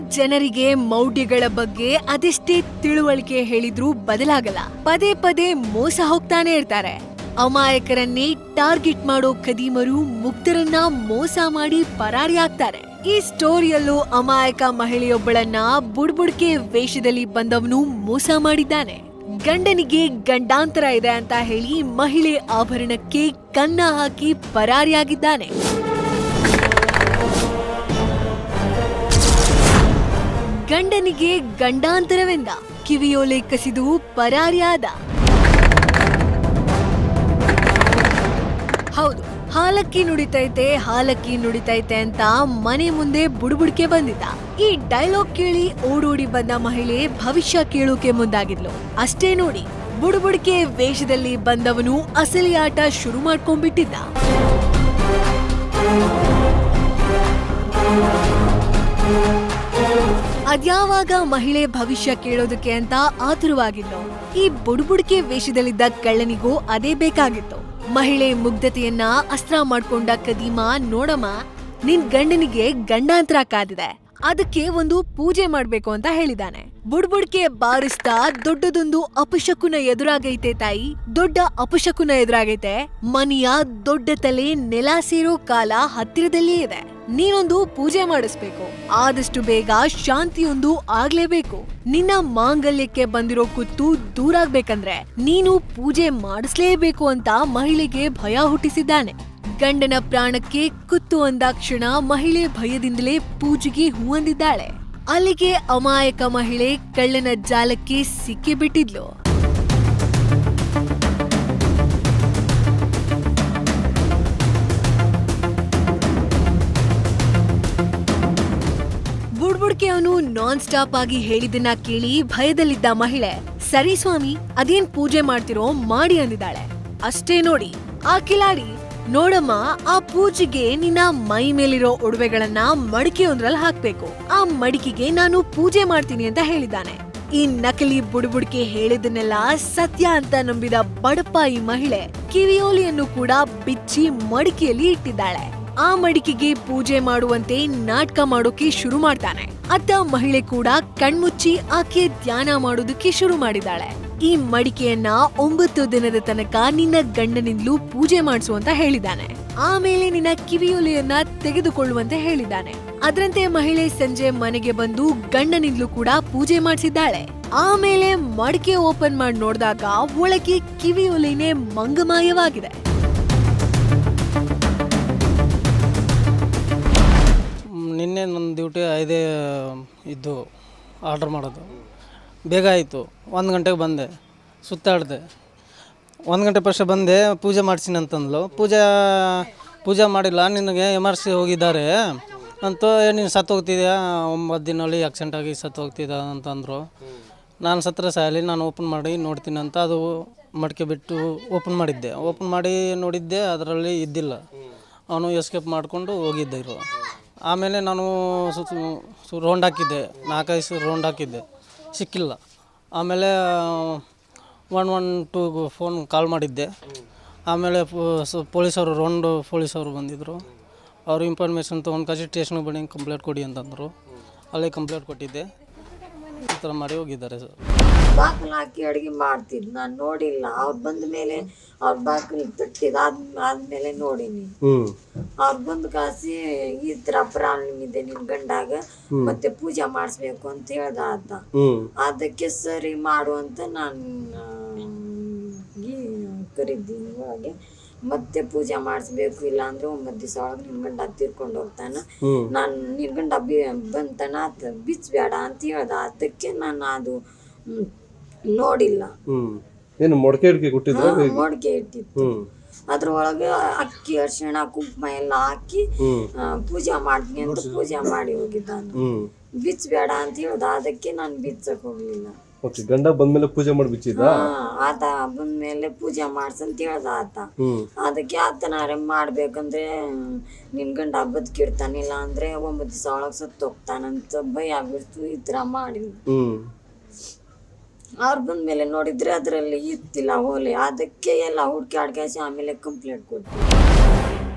ಜನರಿಗೆ ಮೌಢ್ಯಗಳ ಬಗ್ಗೆ ಅದೆಷ್ಟೇ ತಿಳುವಳಿಕೆ ಹೇಳಿದ್ರೂ ಬದಲಾಗಲ್ಲ. ಪದೇ ಪದೇ ಮೋಸ ಹೋಗ್ತಾನೆ ಇರ್ತಾರೆ. ಅಮಾಯಕರನ್ನೇ ಟಾರ್ಗೆಟ್ ಮಾಡೋ ಖದೀಮರು ಮುಕ್ತರನ್ನ ಮೋಸ ಮಾಡಿ ಪರಾರಿ ಆಗ್ತಾರೆ. ಈ ಸ್ಟೋರಿಯಲ್ಲೂ ಅಮಾಯಕ ಮಹಿಳೆಯೊಬ್ಬಳನ್ನ ಬುಡ್ಬುಡ್ಕೆ ವೇಷದಲ್ಲಿ ಬಂದವನು ಮೋಸ ಮಾಡಿದ್ದಾನೆ. ಗಂಡನಿಗೆ ಗಂಡಾಂತರ ಇದೆ ಅಂತ ಹೇಳಿ ಮಹಿಳೆ ಆಭರಣಕ್ಕೆ ಕನ್ನ ಹಾಕಿ ಪರಾರಿಯಾಗಿದ್ದಾನೆ. ಗಂಡನಿಗೆ ಗಂಡಾಂತರವೆಂದ ಕಿವಿಯೋಲೆ ಕಸಿದು ಪರಾರಿಯಾದ. ಹೌದು, ಹಾಲಕ್ಕಿ ನುಡಿತೈತೆ ಹಾಲಕ್ಕಿ ನುಡಿತೈತೆ ಅಂತ ಮನೆ ಮುಂದೆ ಬುಡುಬುಡಿಕೆ ಬಂದಿದ್ದ. ಈ ಡೈಲಾಗ್ ಕೇಳಿ ಓಡೋಡಿ ಬಂದ ಮಹಿಳೆ ಭವಿಷ್ಯ ಕೇಳೋಕೆ ಮುಂದಾಗಿದ್ಲು. ಅಷ್ಟೇ ನೋಡಿ, ಬುಡುಬುಡಿಕೆ ವೇಷದಲ್ಲಿ ಬಂದವನು ಅಸಲಿ ಆಟ ಶುರು ಮಾಡ್ಕೊಂಡ್ಬಿಟ್ಟಿದ್ದ. ಅದ್ಯಾವಾಗ ಮಹಿಳೆ ಭವಿಷ್ಯ ಕೇಳೋದಕ್ಕೆ ಅಂತ ಆತುರವಾಗಿದ್ಲು ಈ ಬುಡುಬುಡಿಕೆ ವೇಷದಲ್ಲಿದ್ದ ಕಳ್ಳನಿಗೂ ಅದೇ ಬೇಕಾಗಿತ್ತು. ಮಹಿಳೆ ಮುಗ್ಧತೆಯನ್ನ ಅಸ್ತ್ರ ಮಾಡ್ಕೊಂಡ ಕದೀಮಾ, ನೋಡಮ್ಮ, ನಿನ್ ಗಂಡನಿಗೆ ಗಂಡಾಂತರ ಕಾದಿದೆ. ಅದಕ್ಕೆ ಒಂದು ಪೂಜೆ ಮಾಡ್ಬೇಕು ಅಂತ ಹೇಳಿದಾನೆ. ಬುಡ್ಬುಡ್ಕೆ ಬಾರಿಸ್ತಾ ದೊಡ್ಡದೊಂದು ಅಪಶಕುನ ಎದುರಾಗೈತೆ ತಾಯಿ. ದೊಡ್ಡ ಅಪಶಕುನ ಎದುರಾಗೈತೆ. ಮನೆಯ ದೊಡ್ಡ ತಲೆ ನೆಲ ಸೇರೋ ಕಾಲ ಹತ್ತಿರದಲ್ಲಿ ಇದೆ. ನೀನೊಂದು ಪೂಜೆ ಮಾಡಿಸ್ಬೇಕು. ಆದಷ್ಟು ಬೇಗ ಶಾಂತಿಯೊಂದು ಆಗ್ಲೇಬೇಕು. ನಿನ್ನ ಮಾಂಗಲ್ಯಕ್ಕೆ ಬಂದಿರೋ ಕುತ್ತು ದೂರಾಗ್ಬೇಕಂದ್ರೆ ನೀನು ಪೂಜೆ ಮಾಡಿಸ್ಲೇಬೇಕು ಅಂತ ಮಹಿಳೆಗೆ ಭಯ ಹುಟ್ಟಿಸಿದ್ದಾನೆ. ಗಂಡನ ಪ್ರಾಣಕ್ಕೆ ಕುತ್ತು ಅಂದಾಕ್ಷಣ ಮಹಿಳೆ ಭಯದಿಂದಲೇ ಪೂಜೆಗೆ ಹೂವಂದಿದ್ದಾಳೆ. ಅಲ್ಲಿಗೆ ಅಮಾಯಕ ಮಹಿಳೆ ಕಳ್ಳನ ಜಾಲಕ್ಕೆ ಸಿಕ್ಕಿಬಿಟ್ಟಿದ್ಲು ಬುಡ್ಬುಡ್ಕೆ ಅವನು ನಾನ್ ಸ್ಟಾಪ್ ಆಗಿ ಹೇಳಿದ್ದನ್ನ ಕೇಳಿ ಭಯದಲ್ಲಿದ್ದ ಮಹಿಳೆ, ಸರಿ ಸ್ವಾಮಿ, ಅದೇನ್ ಪೂಜೆ ಮಾಡ್ತಿರೋ, ಮಾಡಿ ಅಂದಿದ್ದಾಳೆ. ಅಷ್ಟೇ ನೋಡಿ ಆ ಕಿಲಾಡಿ ನೋಡಮ್ಮ, ಆ ಪೂಜೆಗೆ ನಿನ್ನ ಮೈ ಮೇಲಿರೋ ಒಡವೆಗಳನ್ನ ಮಡಿಕೆಯೊಂದ್ರಲ್ಲಿ ಹಾಕ್ಬೇಕು. ಆ ಮಡಿಕೆಗೆ ನಾನು ಪೂಜೆ ಮಾಡ್ತೀನಿ ಅಂತ ಹೇಳಿದ್ದಾನೆ. ಈ ನಕಲಿ ಬುಡ್ಬುಡ್ಕೆ ಹೇಳಿದನ್ನೆಲ್ಲ ಸತ್ಯ ಅಂತ ನಂಬಿದ ಬಡಪ ಈ ಮಹಿಳೆ ಕಿವಿಯೋಲಿಯನ್ನು ಕೂಡ ಬಿಚ್ಚಿ ಮಡಿಕೆಯಲ್ಲಿ ಇಟ್ಟಿದ್ದಾಳೆ. ಆ ಮಡಿಕೆಗೆ ಪೂಜೆ ಮಾಡುವಂತೆ ನಾಟಕ ಮಾಡೋಕೆ ಶುರು ಮಾಡ್ತಾನೆ. ಅತ್ತ ಮಹಿಳೆ ಕೂಡ ಕಣ್ಮುಚ್ಚಿ ಆಕೆ ಧ್ಯಾನ ಮಾಡೋದಕ್ಕೆ ಶುರು ಮಾಡಿದಾಳೆ ಈ ಮಡಿಕೆಯನ್ನ ಒಂಬತ್ತು ದಿನದ ತನಕ ನಿನ್ನ ಗಂಡನಿಂದಲೂ ಪೂಜೆ ಮಾಡಿಸು ಅಂತ ಹೇಳಿದ್ದಾನೆ. ಆಮೇಲೆ ನಿನ್ನ ಕಿವಿಯೊಲೆಯನ್ನ ತೆಗೆದುಕೊಳ್ಳುವಂತೆ ಹೇಳಿದ್ದಾನೆ. ಅದರಂತೆ ಮಹಿಳೆ ಸಂಜೆ ಮನೆಗೆ ಬಂದು ಗಂಡನಿಂದಲೂ ಕೂಡ ಪೂಜೆ ಮಾಡಿಸಿದ್ದಾಳೆ. ಆಮೇಲೆ ಮಡಿಕೆ ಓಪನ್ ಮಾಡಿ ನೋಡಿದಾಗ ಒಳಗೆ ಕಿವಿಯೊಲೆನೇ ಮಂಗಮಾಯವಾಗಿದೆ. ನಿನ್ನೆ ನನ್ನ ಡ್ಯೂಟಿ ಐದೇ ಇದ್ದು ಆರ್ಡರ್ ಮಾಡೋದು. ಬೇಗ ಆಯಿತು. ಒಂದು ಗಂಟೆಗೆ ಬಂದೆ. ಸುತ್ತಾಡಿದೆ. ಒಂದು ಗಂಟೆ ಪಕ್ಷ ಬಂದೆ ಪೂಜೆ ಮಾಡಿಸಿನ ಅಂತಂದ್ಲು. ಪೂಜೆ ಪೂಜೆ ಮಾಡಿಲ್ಲ. ನಿನಗೆ ಎಮರ್ಸಿ ಹೋಗಿದ್ದಾರೆ. ಅಂತ "ಏ, ನೀನು ಸತ್ತು ಹೋಗ್ತಿದ್ಯಾ? ಒಂಬತ್ತು ದಿನಲ್ಲಿ ಆಕ್ಸಿಡೆಂಟ್ ಆಗಿ ಸತ್ತು ಹೋಗ್ತಿದ್ದ ಅಂತಂದರು. ನಾನು ಸತ್ರ ಸಾಯಲಿ ನಾನು ಓಪನ್ ಮಾಡಿ ನೋಡ್ತೀನಿ ಅಂತ ಅದು ಮಡಿಕೆ ಬಿಟ್ಟು ಓಪನ್ ಮಾಡಿದ್ದೆ. ಓಪನ್ ಮಾಡಿ ನೋಡಿದ್ದೆ ಅದರಲ್ಲಿ ಇದ್ದಿಲ್ಲ. ಅವನು ಎಸ್ಕೇಪ್ ಮಾಡಿಕೊಂಡು ಹೋಗಿದ್ದರು ಆಮೇಲೆ ನಾನು ಸು ರೌಂಡ್ ಹಾಕಿದ್ದೆ. ನಾಲ್ಕೈದು ರೌಂಡ್ ಹಾಕಿದ್ದೆ. ಸಿಕ್ಕಿಲ್ಲ. ಆಮೇಲೆ one one two phone call ಮಾಡಿದ್ದೆ. ಆಮೇಲೆ ಪೊಲೀಸವರು ರೌಂಡ್ ಪೊಲೀಸವರು ಬಂದಿದ್ದರು ಅವರು ಇನ್ಫಾರ್ಮೇಷನ್ ತೊಗೊಂಡು ಕಚೇರಿ ಸ್ಟೇಷನ್ಗೆ ಬನ್ನಿ ಕಂಪ್ಲೇಂಟ್ ಕೊಡಿ ಅಂತಂದರು. ಅಲ್ಲೇ ಕಂಪ್ಲೇಂಟ್ ಕೊಟ್ಟಿದ್ದೆ. ಈ ಥರ ಮಾಡಿ ಹೋಗಿದ್ದಾರೆ ಸರ್ ಬಾಕಲ್ ಹಾಕಿ ಅಡುಗೆ ಮಾಡ್ತಿದ್. ನಾನು ನೋಡಿಲ್ಲ. ಅವ್ರು ಬಂದ ಮೇಲೆ ಅವ್ರ ಬಾಕಲ್ ತಟ್ಟಿದ. ಆದ್ ಆದ್ಮೇಲೆ ನೋಡೀನಿ. ಅವ್ರು ಬಂದು ಕಾಸಿ ಈ ತರ ಪ್ರಾಬ್ಲಮ್ ಇದೆ ನಿನ್ ಗಂಡಾಗ ಮತ್ತೆ ಪೂಜೆ ಮಾಡಿಸ್ಬೇಕು ಅಂತ ಹೇಳ್ದ ಆತ. ಅದಕ್ಕೆ ಸರಿ ಮಾಡು ಅಂತ ನಾನು ಕರಿದ್ದೀನಿ ಒಳಗೆ ಮತ್ತೆ ಪೂಜೆ ಮಾಡಿಸ್ಬೇಕು ಇಲ್ಲ ಅಂದ್ರೆ ಒಂಬತ್ತು ದಿವಸ ಒಳಗೆ ನಿನ್ ಗಂಡ ತೀರ್ಕೊಂಡು ಹೋಗ್ತಾನ. ನಾನು ನಿನ್ ಗಂಡ ಬಿ ಬಂತನ ಆತ ಬಿಚ್ಚಬೇಡ ಅಂತ ಹೇಳ್ದ. ಅದಕ್ಕೆ ನಾನು ಅದು ನೋಡಿಲ್ಲ. ಹ್ಮ್. ಏನು ಮೊಡಕೆ ಇಡ್ಕೆ ಕೊಟ್ಟಿದ್ರು ಮೊಡಕೆ ಇಟ್ಟಿತ್ತು. ಅದ್ರೊಳಗೆ ಅಕ್ಕಿ ಅರ್ಶಿಣ ಕುಂಕುಮ ಎಲ್ಲ ಹಾಕಿ ಪೂಜೆ ಮಾಡ್ತೀನಿ ಅಂತ ಪೂಜೆ ಮಾಡಿ ಹೋಗಿದ್ದಾನು. ಬಿಚ್ ಬಿಚ್ಚಬೇಡ ಅಂತ ಹೇಳ್ದ. ಅದಕ್ಕೆ ನಾನು ಬಿಚ್ಚಕ್ ಹೋಗ್ಲಿಲ್ಲ. ಓಕೆ ಗಂಡ ಬಂದ್ಮೇಲೆ ಪೂಜೆ ಮಾಡಿ ಬಿಚ್ಚಿದ ಹಾ, ಆತ ಬಂದ್ಮೇಲೆ ಪೂಜೆ ಮಾಡ್ಸಂತ ಹೇಳ್ದ ಆತ. ಹ್ಮ್. ಅದಕ್ಕೆ ಆತನಾರೆ ಮಾಡ್ಬೇಕಂದ್ರೆ ನಿನ್ ಗಂಡ ಬದುಕಿರ್ತಾನಿಲ್ಲ ಅಂದ್ರೆ ಒಂಬತ್ತು ದಿವಸ ಒಳಗೆ ಸತ್ತು ಹೋಗ್ತಾನಂತ ಭಯ ಆಗ್ಬಿಡ್ತು ಈ ತರ ಮಾಡಿ ಹ್ಮ್. ಬಂದ ಮೇಲೆ ನೋಡಿದ್ರೆ ಅದರಲ್ಲಿ ಇತ್ತಿಲ್ಲ ಹೋಲಿ ಅದಕ್ಕೆ ಎಲ್ಲ ಹುಡ್ಕಿ ಆಡ್ಕಾಸಿ ಆಮೇಲೆ ಕಂಪ್ಲೇಂಟ್ ಕೊಟ್ಟು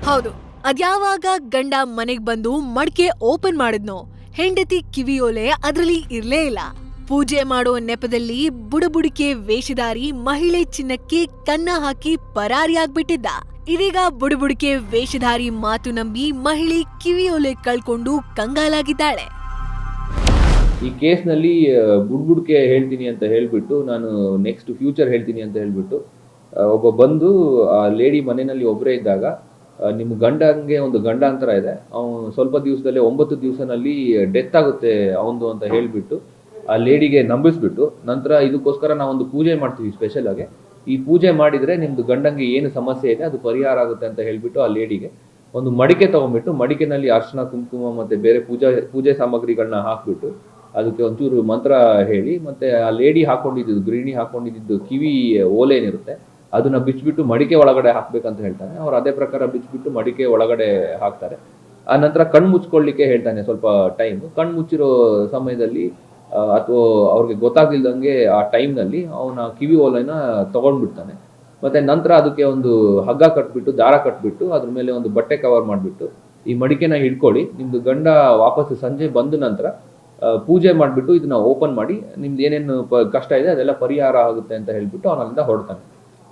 ಹೌದು ಅದ್ಯಾವಾಗ ಗಂಡ ಮನೆಗ್ ಬಂದು ಮಡಿಕೆ ಓಪನ್ ಮಾಡಿದ್ನೋ ಹೆಂಡತಿ ಕಿವಿಯೋಲೆ ಅದ್ರಲ್ಲಿ ಇರ್ಲೇ ಇಲ್ಲ. ಪೂಜೆ ಮಾಡೋ ನೆಪದಲ್ಲಿ ಬುಡಬುಡಿಕೆ ವೇಷಧಾರಿ ಮಹಿಳೆ ಚಿನ್ನಕ್ಕೆ ಕನ್ನ ಹಾಕಿ ಪರಾರಿಯಾಗ್ಬಿಟ್ಟಿದ್ದ ಇದೀಗ ಬುಡಬುಡಿಕೆ ವೇಷಧಾರಿ ಮಾತು ನಂಬಿ ಮಹಿಳೆ ಕಿವಿಯೋಲೆ ಕಳ್ಕೊಂಡು ಕಂಗಾಲಾಗಿದ್ದಾಳೆ. ಈ ಕೇಸ್ನಲ್ಲಿ ಬುಡ್ಬುಡ್ಕೆ ಹೇಳ್ತೀನಿ ಅಂತ ಹೇಳ್ಬಿಟ್ಟು, ನಾನು ನೆಕ್ಸ್ಟ್ ಫ್ಯೂಚರ್ ಹೇಳ್ತೀನಿ ಅಂತ ಹೇಳ್ಬಿಟ್ಟು ಒಬ್ಬ ಬಂದು, ಆ, ಲೇಡಿ ಮನೆಯಲ್ಲಿ ಒಬ್ಬರೇ ಇದ್ದಾಗ ನಿಮ್ಮ ಗಂಡಂಗೆ ಒಂದು ಗಂಡಾಂತರ ಇದೆ. ಅವನು ಸ್ವಲ್ಪ ದಿವಸದಲ್ಲೇ, ಒಂಬತ್ತು ದಿವಸನಲ್ಲಿ ಡೆತ್ ಆಗುತ್ತೆ ಅವನದು ಅಂತ ಹೇಳ್ಬಿಟ್ಟು ಆ ಲೇಡಿಗೆ ನಂಬಿಸ್ಬಿಟ್ಟು ನಂತರ ಇದಕ್ಕೋಸ್ಕರ ನಾವೊಂದು ಪೂಜೆ ಮಾಡ್ತೀವಿ ಸ್ಪೆಷಲ್ ಆಗಿ. ಈ ಪೂಜೆ ಮಾಡಿದ್ರೆ ನಿಮ್ದು ಗಂಡಂಗೆ ಏನು ಸಮಸ್ಯೆ ಇದೆ, ಅದು ಪರಿಹಾರ ಆಗುತ್ತೆ ಅಂತ ಹೇಳಿಬಿಟ್ಟು ಆ ಲೇಡಿಗೆ ಒಂದು ಮಡಿಕೆ ತಗೊಂಡ್ಬಿಟ್ಟು, ಮಡಿಕೆನಲ್ಲಿ ಅರ್ಶನ, ಕುಂಕುಮ ಮತ್ತೆ ಬೇರೆ ಪೂಜಾ, ಪೂಜೆ ಸಾಮಗ್ರಿಗಳನ್ನ ಹಾಕ್ಬಿಟ್ಟು ಅದಕ್ಕೆ ಒಂಚೂರು ಮಂತ್ರ ಹೇಳಿ ಮತ್ತೆ ಆ ಲೇಡಿ ಹಾಕೊಂಡಿದ್ದು ಗ್ರೀಣಿ ಹಾಕೊಂಡಿದ್ದು ಕಿವಿ ಓಲೆ ಏನಿರುತ್ತೆ ಅದನ್ನ ಬಿಚ್ಚಿಬಿಟ್ಟು ಮಡಿಕೆ ಒಳಗಡೆ ಹಾಕ್ಬೇಕಂತ ಹೇಳ್ತಾನೆ. ಅವ್ರು ಅದೇ ಪ್ರಕಾರ ಬಿಚ್ಚಿಬಿಟ್ಟು ಮಡಿಕೆ ಒಳಗಡೆ ಹಾಕ್ತಾರೆ. ಆ ನಂತರ ಕಣ್ಣು ಮುಚ್ಕೊಳ್ಳಿಕ್ಕೆ ಹೇಳ್ತಾನೆ ಸ್ವಲ್ಪ ಟೈಮ್ ಕಣ್ಣು ಮುಚ್ಚಿರೋ ಸಮಯದಲ್ಲಿ ಅಥವಾ ಅವ್ರಿಗೆ ಗೊತ್ತಾಗ್ಲಿಲ್ದಂಗೆ ಆ ಟೈಮ್ನಲ್ಲಿ ಅವನ ಕಿವಿ ಓಲೆನ ತಗೊಂಡ್ಬಿಡ್ತಾನೆ. ಮತ್ತೆ ನಂತರ ಅದಕ್ಕೆ ಒಂದು ಹಗ್ಗ ಕಟ್ಬಿಟ್ಟು, ದಾರ ಕಟ್ಬಿಟ್ಟು, ಅದ್ರ ಮೇಲೆ ಒಂದು ಬಟ್ಟೆ ಕವರ್ ಮಾಡಿಬಿಟ್ಟು, ಈ ಮಡಿಕೆನ ಹಿಡ್ಕೊಳ್ಳಿ, ನಿಮ್ದು ಗಂಡ ವಾಪಸ್ ಸಂಜೆ ಬಂದ ನಂತರ ಪೂಜೆ ಮಾಡಿಬಿಟ್ಟು ಇದನ್ನ ಓಪನ್ ಮಾಡಿ, ನಿಮ್ದು ಏನೇನು ಕಷ್ಟ ಇದೆ ಅದೆಲ್ಲ ಪರಿಹಾರ ಆಗುತ್ತೆ ಅಂತ ಹೇಳ್ಬಿಟ್ಟು ಅವನಲ್ಲಿಂದ ಹೊಡ್ತಾನೆ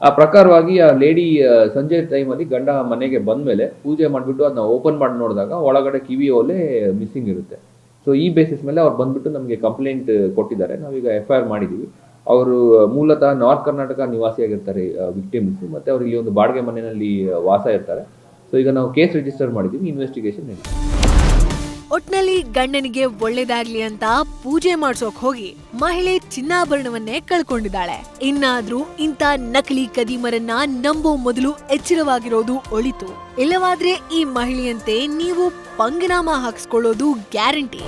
ಆ ಪ್ರಕಾರವಾಗಿ ಆ ಲೇಡಿ ಸಂಜೆ ಟೈಮಲ್ಲಿ ಗಂಡ ಮನೆಗೆ ಬಂದ್ಮೇಲೆ ಪೂಜೆ ಮಾಡಿಬಿಟ್ಟು ಅದನ್ನ ಓಪನ್ ಮಾಡಿ ನೋಡಿದಾಗ, ಒಳಗಡೆ ಕಿವಿ ಓಲೆ ಮಿಸ್ಸಿಂಗ್ ಇರುತ್ತೆ. ಸೊ ಈ ಬೇಸಿಸ್ ಮೇಲೆ ಅವ್ರು ಬಂದ್ಬಿಟ್ಟು ನಮಗೆ ಕಂಪ್ಲೇಂಟ್ ಕೊಟ್ಟಿದ್ದಾರೆ. ನಾವೀಗ ಎಫ್ ಐ ಆರ್ ಮಾಡಿದ್ದೀವಿ ಅವರು ಮೂಲತಃ ನಾರ್ತ್ ಕರ್ನಾಟಕ ನಿವಾಸಿಯಾಗಿರ್ತಾರೆ ವಿಕ್ಟಿಮ್ಸ್ ಮತ್ತು ಅವರು ಇಲ್ಲಿ ಒಂದು ಬಾಡಿಗೆ ಮನೆಯಲ್ಲಿ ವಾಸ ಇರ್ತಾರೆ. ಸೊ ಈಗ ನಾವು ಕೇಸ್ ರಿಜಿಸ್ಟರ್ ಮಾಡಿದ್ದೀವಿ ಇನ್ವೆಸ್ಟಿಗೇಷನ್ ನಡೀತಿದೆ. ಒಟ್ನಲ್ಲಿ ಗಂಡನಿಗೆ ಒಳ್ಳೇದಾಗ್ಲಿ ಅಂತ ಪೂಜೆ ಮಾಡ್ಸೋಕ್ ಹೋಗಿ ಮಹಿಳೆ ಚಿನ್ನಾಭರಣವನ್ನೇ ಕಳ್ಕೊಂಡಿದ್ದಾಳೆ. ಇನ್ನಾದ್ರೂ ಇಂಥ ನಕಲಿ ಕದೀಮರನ್ನ ನಂಬೋ ಮೊದಲು ಎಚ್ಚರವಾಗಿರೋದು ಒಳಿತು. ಇಲ್ಲವಾದ್ರೆ ಈ ಮಹಿಳೆಯಂತೆ ನೀವು ಪಂಗನಾಮ ಹಾಕ್ಸ್ಕೊಳ್ಳೋದು ಗ್ಯಾರಂಟಿ.